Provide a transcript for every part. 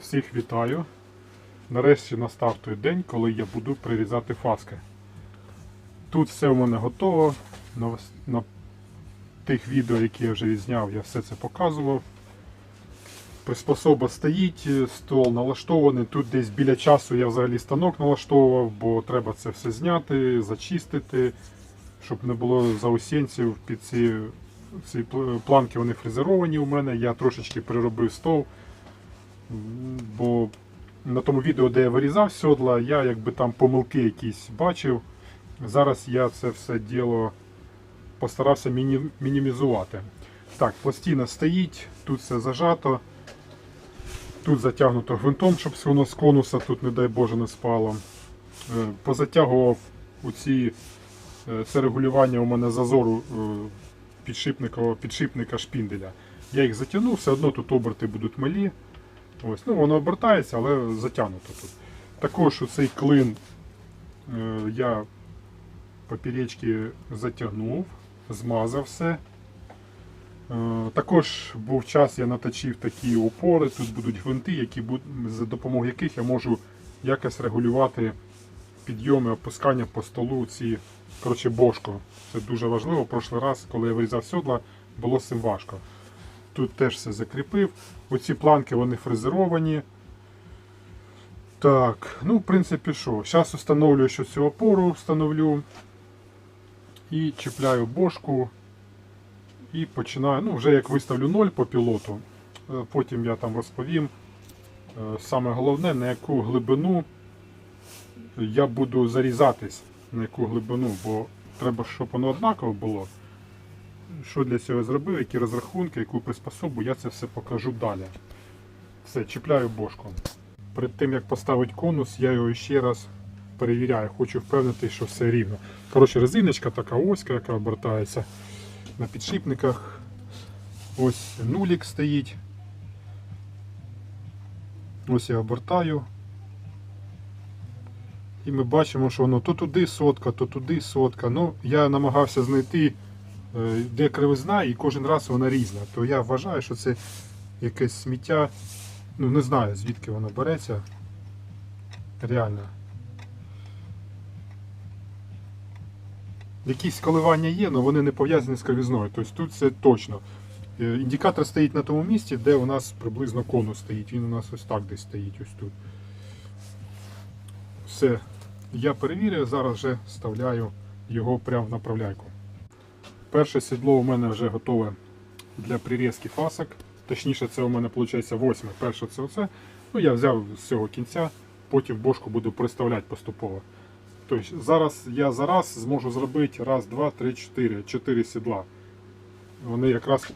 Всіх вітаю. Нарешті настав той день, коли я буду прирізати фаски. Тут все в мене готово. На, на тих відео, які я вже відзняв, я все це показував. Приспособа стоїть, стол налаштований. Тут десь біля часу я взагалі станок налаштовував, бо треба це все зняти, зачистити, щоб не було заусінців під ці, ці планки вони фрезеровані у мене. Я трошечки переробив стол. Бо на тому відео, де я вирізав сьодла, я якби там помилки якісь бачив. Зараз я це все діло постарався міні- мінімізувати. Так, пластина стоїть, тут все зажато. Тут затягнуто гвинтом, щоб воно з конуса тут, не дай Боже, не спало. Е, Позатягував у ці е, це регулювання у мене зазору е, підшипника шпінделя. Я їх затягнув, все одно тут оберти будуть малі. Ось, ну воно обертається, але затягнуто тут. Також цей клин е, я поперечки затягнув, змазав все. Е, Також був час, я наточив такі опори, тут будуть гвинти, які буд- за допомогою яких я можу якось регулювати підйоми, опускання по столу ці коротше, бошко. Це дуже важливо. Прошлий раз, коли я вирізав сьодла, було з цим важко. Тут теж все закріпив. Оці планки вони фрезеровані. Так, ну, в принципі, що? Зараз встановлюю ще цю опору, встановлю. І чіпляю бошку. І починаю. Ну, вже як виставлю 0 по пілоту, е, потім я там розповім. е, Саме головне, на яку глибину я буду зарізатись, на яку глибину, бо треба, щоб воно однаково було. Що для цього зробив, які розрахунки, яку приспособу, я це все покажу далі. Все, чіпляю бошку. Перед тим як поставити конус, я його ще раз перевіряю. Хочу впевнити, що все рівно. Коротше, резиночка така оська, яка обертається на підшипниках. Ось нулік стоїть. Ось я обертаю. І ми бачимо, що воно то туди сотка, то туди сотка. Ну, я намагався знайти, е, де кривизна, і кожен раз вона різна. То я вважаю, що це якесь сміття. Ну, не знаю, звідки воно береться. Реально. Якісь коливання є, але вони не пов'язані з кривізною. Тобто тут це точно. Е, Індикатор стоїть на тому місці, де у нас приблизно конус стоїть. Він у нас ось так десь стоїть ось тут. Все. Я перевірив, зараз вже вставляю його прямо в направляйку. Перше сідло у мене вже готове для прирізки фасок. Точніше, це у мене виходить восьме. Перше це оце. Ну, я взяв з цього кінця, потім бошку буду приставляти поступово. Тобто зараз я зараз зможу зробити раз, два, три, чотири. Чотири сідла. Вони якраз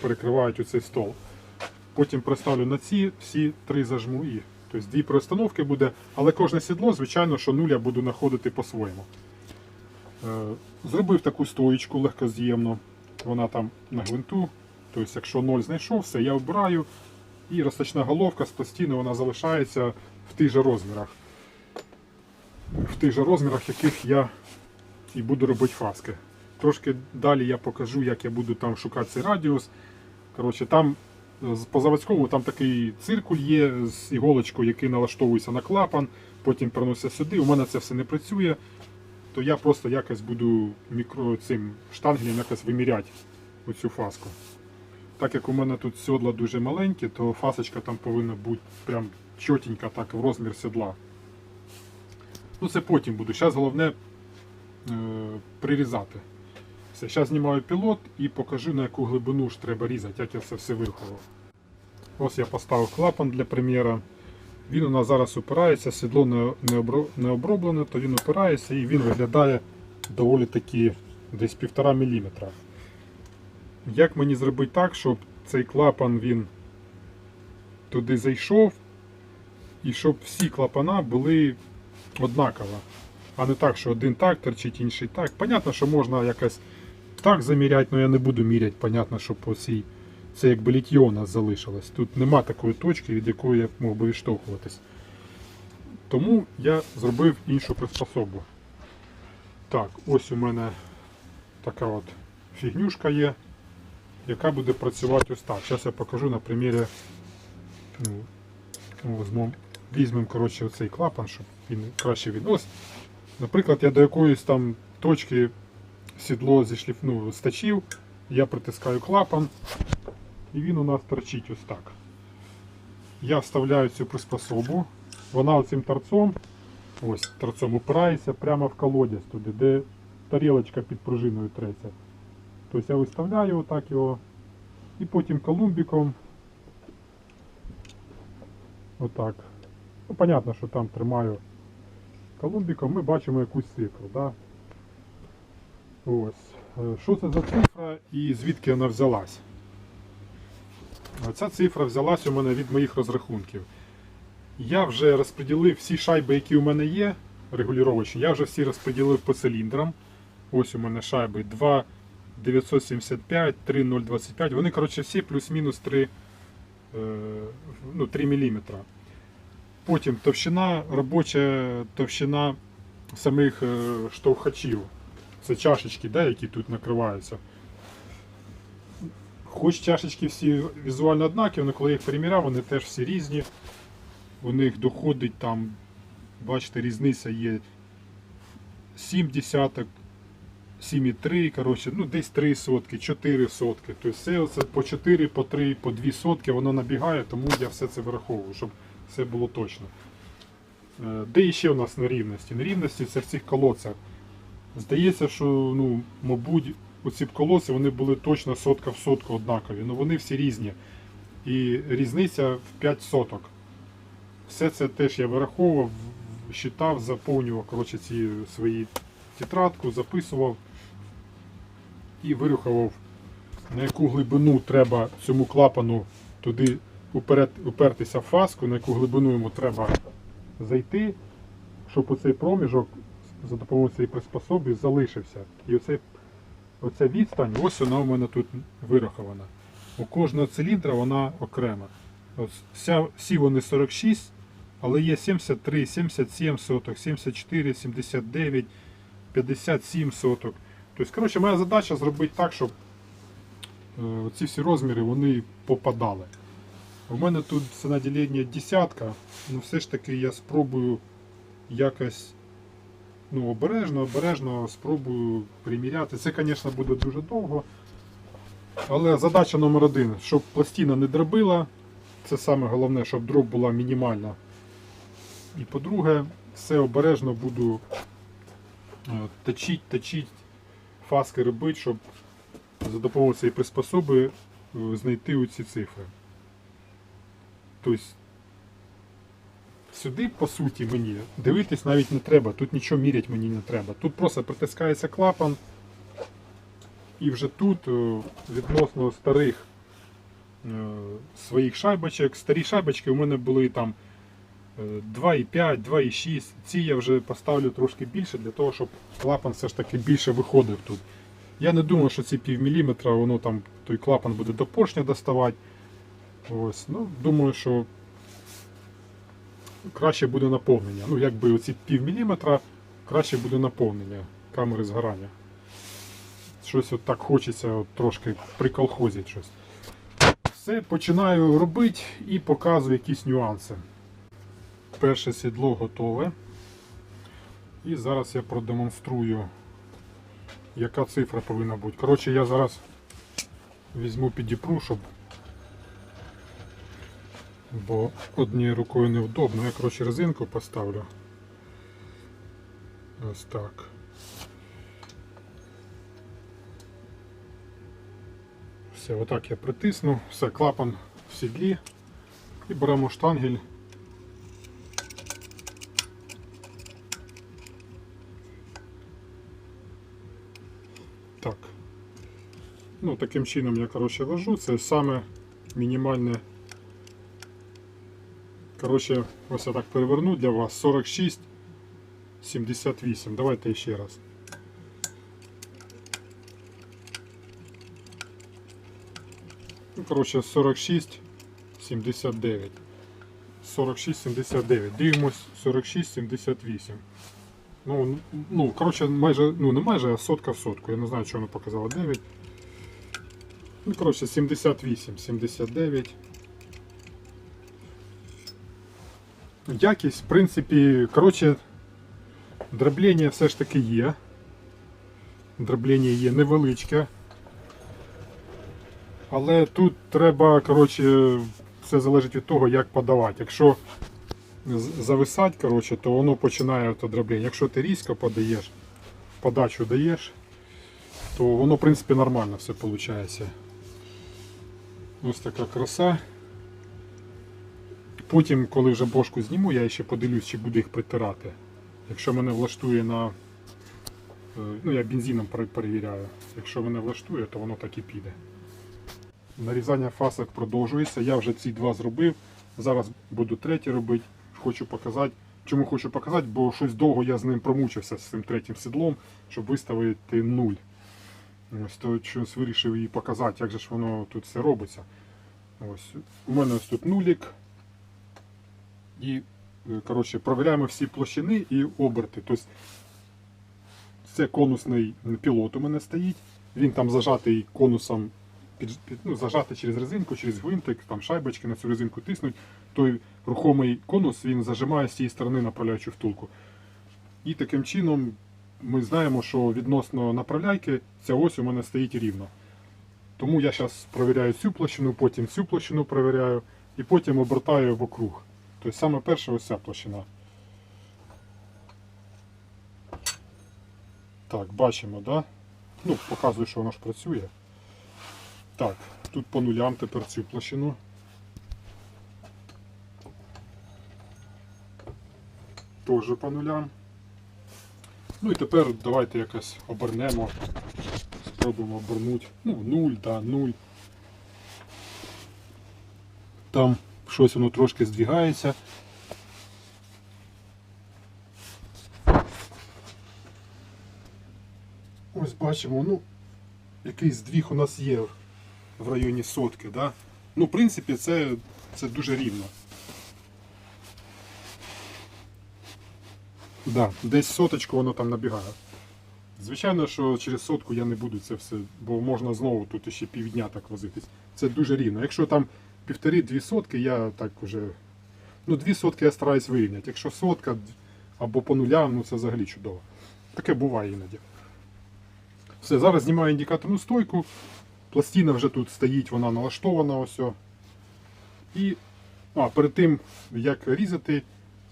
перекривають оцей стол. Потім приставлю на ці, всі три зажму і. Тобто дві перестановки буде, але кожне сідло, звичайно, що нуль я буду знаходити по-своєму. Е, Зробив таку стоїчку легкоз'ємну. Вона там на гвинту. Тобто, якщо ноль знайшов, все, я обираю. І розточна головка пластини вона залишається в тих же розмірах. В тих же розмірах, яких я і буду робити фаски. Трошки далі я покажу, як я буду там шукати цей радіус. Коротше, там е, по заводському там такий циркуль є з іголочкою, який налаштовується на клапан, потім переноситься сюди. У мене це все не працює, то я просто якось буду мікро цим штангелем якось виміряти оцю фаску. Так як у мене тут сьодла дуже маленькі, то фасочка там повинна бути прям чотенька так в розмір сідла. Ну це потім буду. Зараз головне е, прирізати. Все, зараз знімаю пілот і покажу на яку глибину ж треба різати, як я це все вирахував. Ось я поставив клапан для прем'єра. Він у нас зараз упирається, сідло не, не, обро- не оброблене, то він упирається і він виглядає доволі таки десь 1,5 мм. Як мені зробити так, щоб цей клапан він туди зайшов, і щоб всі клапана були однаково, а не так, що один так терчить, інший так. Понятно, що можна якось так заміряти, але я не буду міряти, понятно, що по цій. Це якби літьо у нас залишилось. Тут нема такої точки, від якої я мог би відштовхуватись. Тому я зробив іншу приспособу. Так, ось у мене така от фігнюшка є, яка буде працювати ось так. Зараз я покажу на примірі ну, Візьмемо, візьмемо коротше, оцей клапан, щоб він краще відносить. Наприклад, я до якоїсь там точки сідло зішліф, ну, стачив, я притискаю клапан, і він у нас торчить ось так. Я вставляю цю приспособу, вона оцим торцом, ось торцом упирається прямо в колодязь туди, де тарілочка під пружиною треться. Тобто я виставляю отак його і потім колумбіком. Отак. Ну, понятно, що там тримаю колумбіком, ми бачимо якусь цифру. Да? Ось. Е, Що це за цифра і звідки вона взялась? Ця цифра взялась у мене від моїх розрахунків. Я вже розподілив всі шайби, які у мене є, регулювачі, я вже всі розподілив по циліндрам. Ось у мене шайби 2 975, 3 025. Вони, коротше, всі плюс-мінус 3, е, ну, 3 мм. Потім товщина, робоча товщина самих е, штовхачів. Це чашечки, да, які тут накриваються. Хоч чашечки всі візуально однакові, але коли я їх переміряв, вони теж всі різні. У них доходить там, бачите, різниця є 7 десяток, 7,3, коротше, ну десь 3 сотки, 4 сотки. Тобто все по 4, по 3, по 2 сотки воно набігає, тому я все це вираховую, щоб все було точно. Е, Де ще у нас нерівності? Нерівності це в цих колодцях. Здається, що, ну, мабуть, оці б колодці вони були точно сотка в сотку однакові. але вони всі різні. І різниця в 5 соток. Все це теж я вираховував, считав, заповнював коротше, ці свої тетрадку, записував і вирахував, на яку глибину треба цьому клапану туди упертися в фаску, на яку глибину йому треба зайти, щоб оцей проміжок за допомогою цієї приспособи залишився. І оцей, оця відстань, ось вона у мене тут вирахована. У кожного циліндра вона окрема. Ось всі вони 46, але є 73, 77 соток, 74, 79, 57 соток. Тобто, коротше, моя задача зробити так, щоб е, ці всі розміри вони попадали. У мене тут це наділення десятка, але все ж таки я спробую якось ну, обережно, обережно спробую приміряти. Це, звісно, буде дуже довго. Але задача номер один, щоб пластина не дробила. Це саме головне, щоб дроб була мінімальна. І по-друге, все обережно буду е, точити, точити, фаски робити, щоб за допомогою цієї приспособи е, знайти оці цифри. Тобто сюди, по суті, мені дивитись навіть не треба, тут нічого міряти мені не треба. Тут просто притискається клапан. І вже тут е, відносно старих е, своїх шайбочок, старі шайбочки у мене були там е, 2,5, 2,6. Ці я вже поставлю трошки більше для того, щоб клапан все ж таки більше виходив тут. Я не думаю, що ці пів міліметра, воно там той клапан буде до поршня доставати. Ось, ну, думаю, що краще буде наповнення. Ну, якби оці пів міліметра, краще буде наповнення камери згорання. Щось от так хочеться от трошки приколхозити щось. Все, починаю робити і показую якісь нюанси. Перше сідло готове. І зараз я продемонструю, яка цифра повинна бути. Коротше, я зараз візьму підіпру, щоб. Бо однією рукою невдобно. Я коротше резинку поставлю. Ось так. Все, отак я притисну, все, клапан в сідлі і беремо штангель. Так. Ну, таким чином я коротше ложу, це саме мінімальне. Коротше, ось я так переверну для вас 46 78. Давайте ще раз. Ну, коротше, 46, 79. 46, 79. Дивимось 46, 78. Ну, ну, коротше, майже, ну не майже, а сотка в сотку. Я не знаю, що вона показала 9. Ну, коротше, 78, 79. Якість, в принципі, коротше, дроблення все ж таки є. Дроблення є невеличке. Але тут треба, коротше, все залежить від того, як подавати. Якщо з- зависать, коротше, то воно починає то дроблення. Якщо ти різко подаєш, подачу даєш, то воно, в принципі, нормально все виходить. Ось така краса. Потім, коли вже бошку зніму, я ще подивлюсь, чи буду їх притирати. Якщо мене влаштує на. е, Ну, я бензином перевіряю. Якщо мене влаштує, то воно так і піде. Нарізання фасок продовжується. Я вже ці два зробив. Зараз буду третій робити. Хочу показати. Чому хочу показати, бо щось довго я з ним промучився з цим третім сідлом, щоб виставити нуль. Ось то щось вирішив її показати, як же ж воно тут все робиться. Ось. У мене ось тут нулік. І е, коротше, провіряємо всі площини і оберти. Тобто це конусний пілот у мене стоїть. Він там зажатий конусом, під, під, ну, зажатий через резинку, через гвинтик, там шайбочки на цю резинку тиснуть. Той рухомий конус він зажимає з цієї сторони направляючу втулку. І таким чином ми знаємо, що відносно направляйки ця ось у мене стоїть рівно. Тому я зараз провіряю цю площину, потім цю площину провіряю і потім обертаю вокруг. Тобто саме перша ось ця площина. Так, бачимо, да? Ну, показую, що воно ж працює. Так, тут по нулям тепер цю площину. Теж по нулям. Ну і тепер давайте якось обернемо. Спробуємо обернути. Ну, 0, да, 0. Там щось воно трошки здвігається. Ось бачимо, ну, якийсь здвіг у нас є в районі сотки, да? Ну, в принципі, це, це дуже рівно. Да, десь соточку воно там набігає. Звичайно, що через сотку я не буду це все, бо можна знову тут ще півдня так возитись. Це дуже рівно. Якщо там півтори-дві сотки, я так уже. Ну, дві сотки я стараюсь вирівняти. Якщо сотка або по нулям, ну це взагалі чудово. Таке буває іноді. Все, зараз знімаю індикаторну стойку. Пластина вже тут стоїть, вона налаштована ось. І а, перед тим, як різати,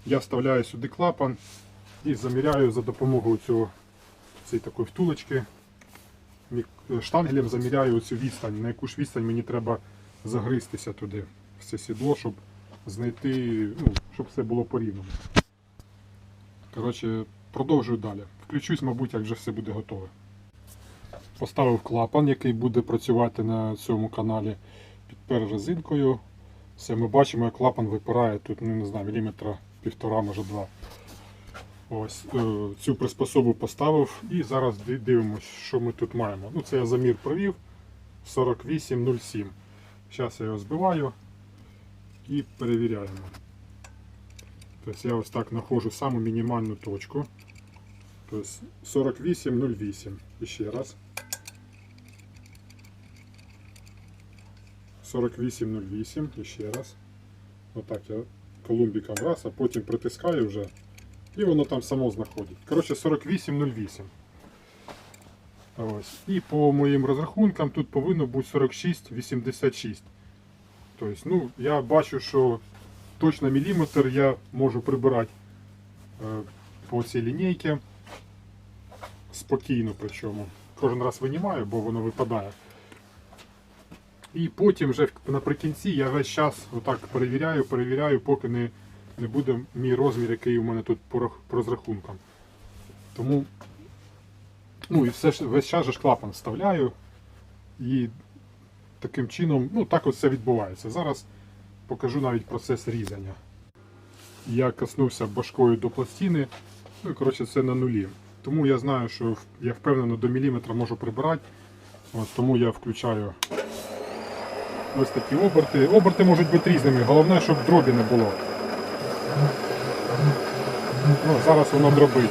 я вставляю сюди клапан і заміряю за допомогою цього цієї такої втулочки. Штангелем заміряю цю відстань, на яку ж відстань мені треба загристися туди, в це сідло, щоб знайти, ну, щоб все було порівняно. Коротше, продовжую далі. Включусь, мабуть, як вже все буде готове. Поставив клапан, який буде працювати на цьому каналі. Підпер резинкою. Все, ми бачимо, як клапан випирає тут, ну не знаю, міліметра півтора, може два. Ось е, цю приспособу поставив і зараз дивимося, що ми тут маємо. Ну, це я замір провів 48,07. Зараз я його збиваю і перевіряємо. Тобто я ось так знаходжу саму мінімальну точку. Тобто 48,08. І ще раз. 48,08. І ще раз. Отак я колумбіком раз, а потім притискаю вже. І воно там само знаходить. Коротше, 48,08. Ось. І по моїм розрахункам тут повинно бути 46,86. Тобто, ну, я бачу, що точно міліметр я можу прибирати е, по цій лінійці. Спокійно причому. Кожен раз винімаю, бо воно випадає. І потім вже наприкінці я весь час отак перевіряю, перевіряю, поки не, не буде мій розмір, який у мене тут по, розрахункам. Тому ну і все весь час же ж клапан вставляю. І таким чином, ну так ось це відбувається. Зараз покажу навіть процес різання. Я коснувся башкою до пластини, ну і коротше це на нулі. Тому я знаю, що я впевнено до міліметра можу прибирати. От, тому я включаю ось такі оберти. Оберти можуть бути різними, головне, щоб дробі не було. Ну, зараз воно дробить.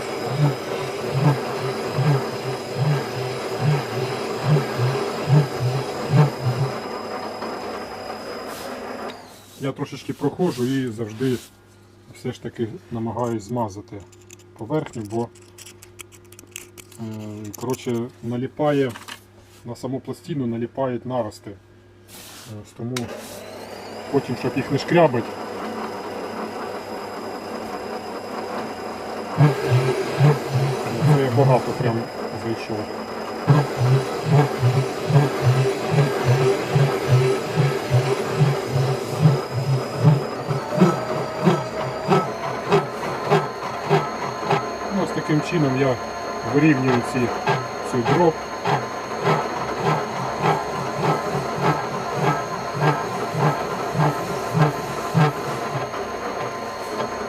Я трошечки проходжу і завжди все ж таки намагаюсь змазати поверхню, бо е, коротше, наліпає на саму пластину наліпають нарости. Ось тому потім, щоб їх не шкрябать. Багато прям зайшов. Чином я вирівнюю ці, цю дроб.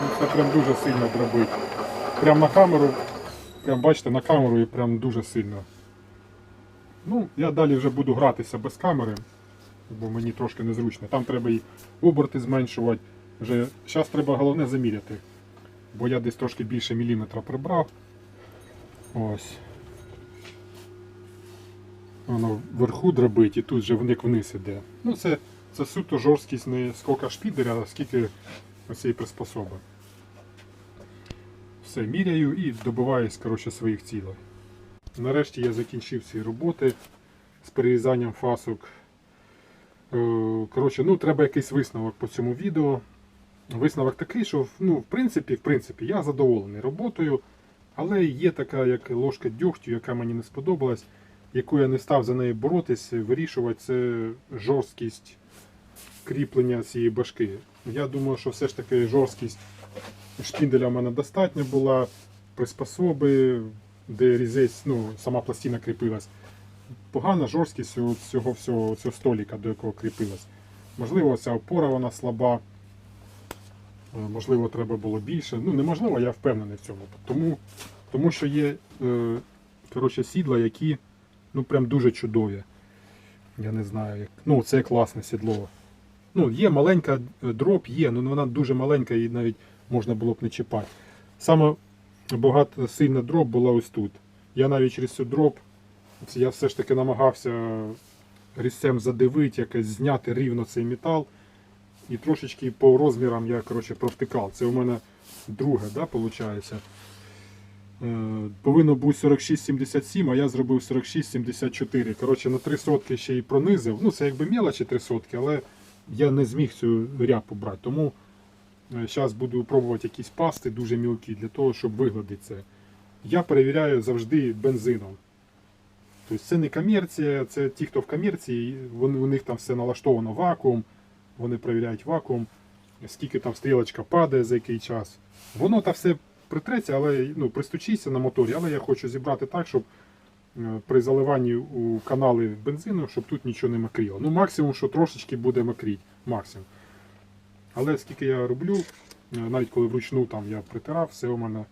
Ну, Це прям дуже сильно дробить. Прям на камеру, прям бачите, на камеру і прям дуже сильно. Ну, я далі вже буду гратися без камери, бо мені трошки незручно. Там треба і оберти зменшувати. Вже зараз треба головне заміряти. Бо я десь трошки більше міліметра прибрав. Ось. Воно вверху дробить і тут же вник вниз іде. Ну це, це суто жорсткість не скільки шпідеря, а скільки оцієї приспособи. Все міряю і добиваюсь коротше, своїх цілей. Нарешті я закінчив ці роботи з перерізанням фасок. Е, Коротше, ну, треба якийсь висновок по цьому відео. Висновок такий, що ну, в принципі, в принципі, я задоволений роботою, але є така як ложка дьогтю, яка мені не сподобалась, яку я не став за нею боротися, вирішувати, це жорсткість кріплення цієї башки. Я думаю, що все ж таки жорсткість шпінделя в мене достатньо була, приспособи, де різець, ну, сама пластина кріпилась. Погана жорсткість цього всього цього століка, до якого кріпилась. Можливо, ця опора вона слаба. Е, Можливо, треба було більше. Ну, неможливо, я впевнений в цьому. Тому, тому що є е, коротше, сідла, які ну, прям дуже чудові. Я не знаю, як. Ну, це класне сідло. Ну, є маленька е, дроб, є, але вона дуже маленька і навіть можна було б не чіпати. Саме багато сильна дроб була ось тут. Я навіть через цю дроб, я все ж таки намагався різцем задивити, якось зняти рівно цей метал. І трошечки по розмірам я коротше, провтикав. Це у мене друге, да, виходить. Е, повинно бути 46,77, а я зробив 46,74. Коротше, на 3 сотки ще й пронизив. Ну, це якби мелочі 3 сотки, але я не зміг цю ряпу брати. Тому зараз буду пробувати якісь пасти дуже мілкі для того, щоб вигладити це. Я перевіряю завжди бензином. Тобто це не комерція, це ті, хто в комерції, у них там все налаштовано вакуум, вони перевіряють вакуум, скільки там стрілочка падає за який час. Воно та все притреться, але ну, пристучиться на моторі, але я хочу зібрати так, щоб е, при заливанні у канали бензину, щоб тут нічого не макріло. Ну, максимум, що трошечки буде макріть. Максимум. Але скільки я роблю, е, навіть коли вручну там я притирав, все у мене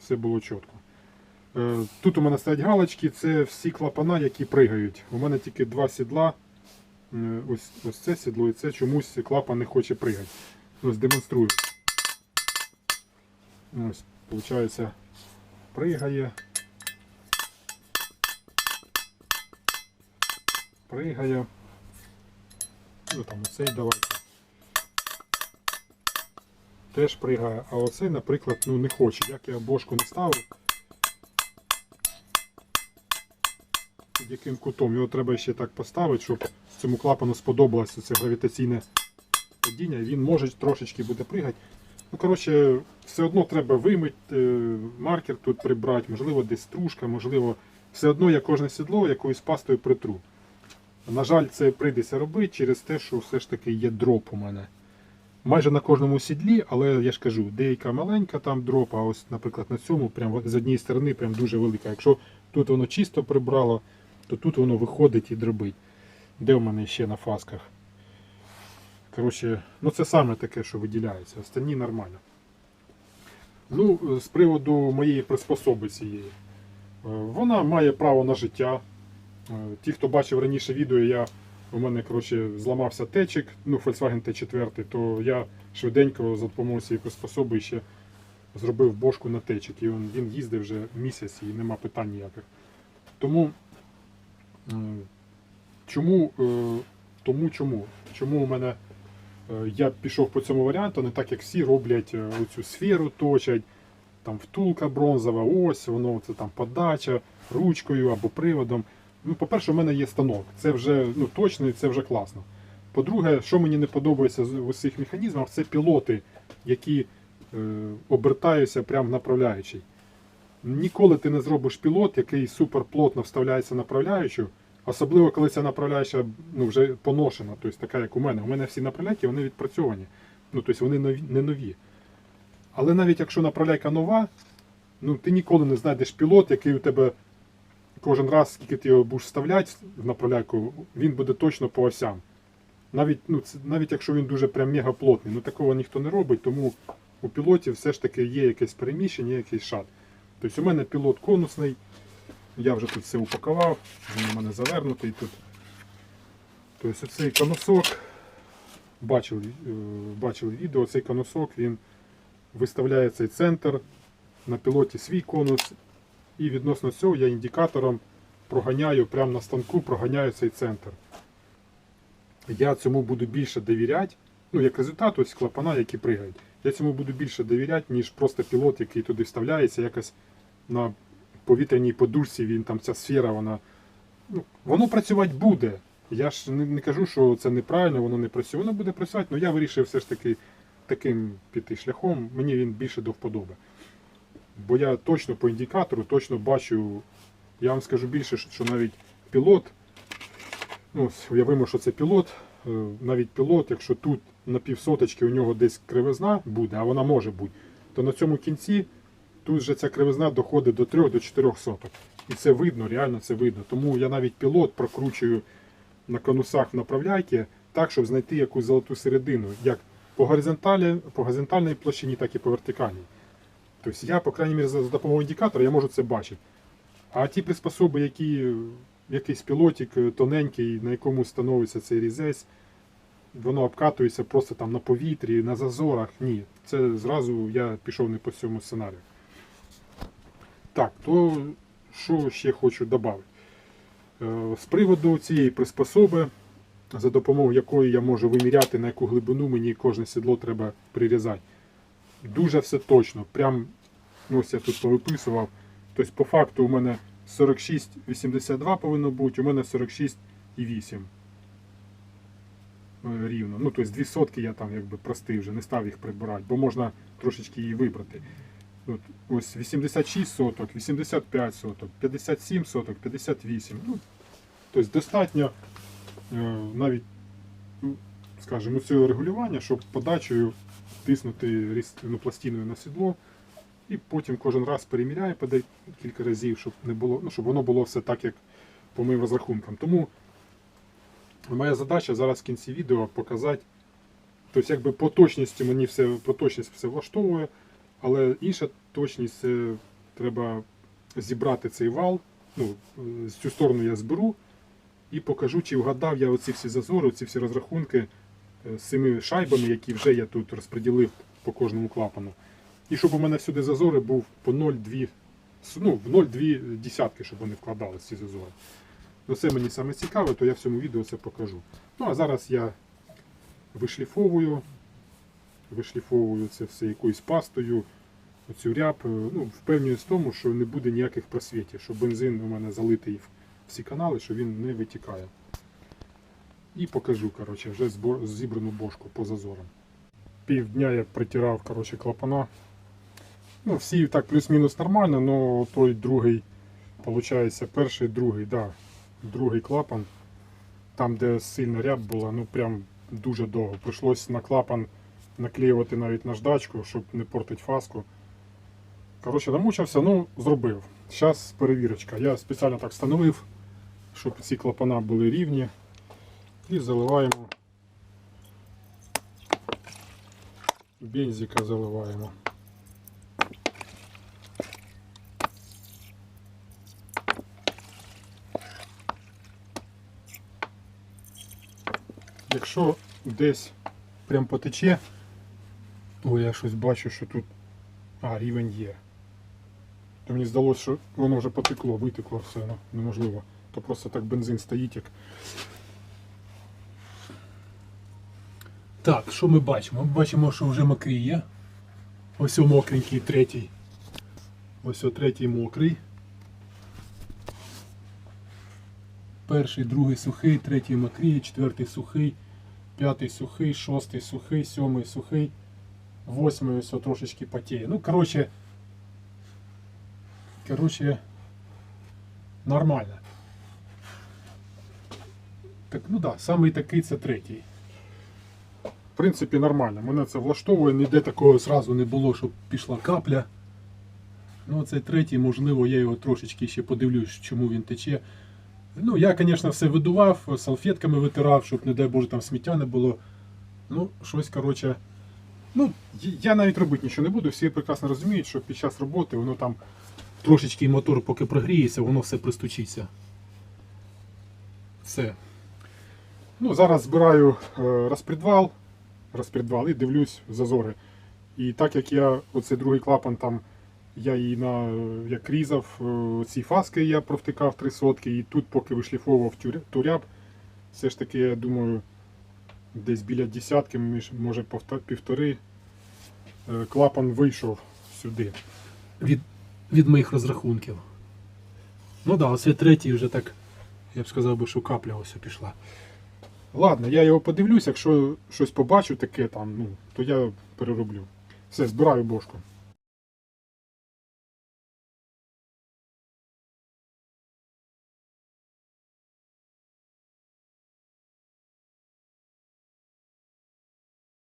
все було чітко. Е, Тут у мене стоять галочки, це всі клапана, які пригають. У мене тільки два сідла. Е, Ось, ось це сідло і це чомусь клапан не хоче пригати. Ось демонструю. Ось, виходить, пригає. Пригає. Ну там оцей давайте. Теж пригає, а оцей, наприклад, ну не хоче. Як я бошку не ставив. Яким кутом його треба ще так поставити, щоб цьому клапану сподобалося це гравітаційне падіння. Він може трошечки буде пригати. Ну, коротше, все одно треба вимити, е, маркер тут прибрати, можливо, десь стружка, можливо, все одно я кожне сідло якоюсь пастою притру. На жаль, це прийдеться робити через те, що все ж таки є дроп у мене. Майже на кожному сідлі, але я ж кажу, деяка маленька там дроп, а ось, наприклад, на цьому прям з однієї сторони прям дуже велика. Якщо тут воно чисто прибрало, то тут воно виходить і дробить. Де в мене ще на фасках? Коротше, ну це саме таке, що виділяється, останні нормально. Ну, з приводу моєї приспособи цієї. Е, Вона має право на життя. Е, Ті, хто бачив раніше відео, я, у мене коротше, зламався течик, ну, Volkswagen T4, то я швиденько за допомогою цієї приспособи ще зробив бошку на течик. І він, він їздив вже місяць і нема питань ніяких. Тому чому, е, тому чому? Чому у мене Е, Я пішов по цьому варіанту, не так як всі роблять е, оцю сферу, точать, там втулка бронзова, ось воно це там подача ручкою або приводом. Ну, по-перше, у мене є станок. Це вже ну, точно і це вже класно. По-друге, що мені не подобається з усіх механізмів, це пілоти, які е, обертаються прямо в направляючий. Ніколи ти не зробиш пілот, який суперплотно вставляється направляючу, особливо коли ця направляюча ну, вже поношена, тобто така, як у мене. У мене всі направляйки вони відпрацьовані. Ну, тобто вони нові, не нові. Але навіть якщо направляйка нова, ну, ти ніколи не знайдеш пілот, який у тебе кожен раз, скільки ти його будеш вставляти в направляйку, він буде точно по осям. Навіть, ну, це, навіть якщо він дуже прям мега плотний, ну такого ніхто не робить, тому у пілотів все ж таки є якесь переміщення, є якийсь шат. Тобто у мене пілот конусний, я вже тут все упакував, він у мене завернутий тут. Тобто цей конусок, е, бачив відео, цей конусок він виставляє цей центр, на пілоті свій конус, і відносно цього я індикатором проганяю прямо на станку, проганяю цей центр. Я цьому буду більше довіряти. Ну, як результат, ось клапана, які пригають. Я цьому буду більше довіряти, ніж просто пілот, який туди вставляється, якось на повітряній подушці, він там ця сфера, вона. Ну, воно працювати буде. Я ж не, не кажу, що це неправильно, воно не працює. Воно буде працювати, але я вирішив все ж таки таким піти шляхом. Мені він більше до вподоби. Бо я точно по індикатору, точно бачу. Я вам скажу більше, що що навіть пілот, ну, уявимо, що це пілот. е, Навіть пілот, якщо тут на півсоточки у нього десь кривизна буде, а вона може бути, то на цьому кінці тут же ця кривизна доходить до 3 до 4 соток. І це видно, реально це видно. Тому я навіть пілот прокручую на конусах направляйки так, щоб знайти якусь золоту середину, як по горизонталі, по горизонтальній площині, так і по вертикальній. Тобто я, по крайній мірі, за допомогою індикатора я можу це бачити. А ті приспособи, які якийсь пілотик е, тоненький, на якому становиться цей різець, воно обкатується просто там на повітрі, на зазорах. Ні, це зразу я пішов не по цьому сценарію. Так, то що ще хочу додати? Е, З приводу цієї приспособи, за допомогою якої я можу виміряти, на яку глибину мені кожне сідло треба прирізати. Дуже все точно. Прям, ну, ось я тут повиписував. Тобто, по факту, у мене 46,82 повинно бути, у мене 46,8 е, рівно. Ну, тобто, дві сотки я там якби простий вже, не став їх прибирати, бо можна трошечки її вибрати. От, ось 86 соток, 85 соток, 57 соток, 58. Ну, тобто достатньо е, навіть, ну, скажімо, цього регулювання, щоб подачею тиснути ну, пластиною на сідло. І потім кожен раз переміряю по кілька разів, щоб не було, ну, щоб воно було все так, як по моїм розрахункам. Тому моя задача зараз в кінці відео показати. Тобто, якби по точності мені все по точності все влаштовує, але інша точність це треба зібрати цей вал. Ну, з цю сторону я зберу і покажу, чи вгадав я оці всі зазори, оці всі розрахунки е, з цими шайбами, які вже я тут розподілив по кожному клапану. І щоб у мене всюди зазори був по 0,2, ну, в 0,2 десятки, щоб вони вкладалися ці зазори. Ну, це мені саме цікаве, то я в цьому відео це покажу. Ну а зараз я вишліфовую, вишліфовую це все якоюсь пастою, оцю ряб. е, Ну, впевнююсь в тому, що не буде ніяких просвітів, що бензин у мене залитий в всі канали, що він не витікає. І покажу, коротше, вже збор, зібрану бошку по зазорам. Півдня я притирав коротше, клапана. Ну, всі так плюс-мінус нормально, але той другий, виходить, перший, другий, да, другий клапан, там, де сильна ряб була, ну прям дуже довго. Прийшлось на клапан наклеювати навіть наждачку, щоб не портити фаску. Коротше, намучився, ну, зробив. Зараз перевірочка. Я спеціально так встановив, щоб ці клапана були рівні. І заливаємо. Бензика заливаємо. Якщо десь прям потече, то я щось бачу, що тут а, рівень є. То мені здалося, що воно вже потекло, витекло все, ну, неможливо. То просто так бензин стоїть як. Так, що ми бачимо? Ми бачимо, що вже мокріє. Ось о мокренький третій. Ось о третій мокрий. Перший, другий сухий, третій мокріє, четвертий сухий, п'ятий сухий, шостий сухий, сьомий сухий, восьмий ось трошечки потіє. Ну, коротше. Коротше. Нормально. Так, ну так, да, самий такий це третій. В принципі, нормально. Мене це влаштовує, ніде такого зразу не було, щоб пішла капля. Ну, цей третій, можливо, я його трошечки ще подивлюсь, чому він тече. Ну, я, звісно, все видував, салфетками витирав, щоб, не дай Боже, там сміття не було. Ну, щось, коротше. Ну, я навіть робити нічого не буду. Всі прекрасно розуміють, що під час роботи воно там трошечки мотор поки прогріється, воно все пристучиться. Все. Ну, зараз збираю е, розпредвал, розпредвал і дивлюсь зазори. І так як я оцей другий клапан там, я її на як різав, е, ці фаски я провтикав три сотки, і тут поки вишліфовував туряб, все ж таки, я думаю, десь біля десятки, може півтори, е, клапан вийшов сюди. Від, від моїх розрахунків. Ну так, да, оце третій вже так, я б сказав би, що капля ось пішла. Ладно, я його подивлюсь, якщо щось побачу таке там, ну, то я перероблю. Все, збираю бошку.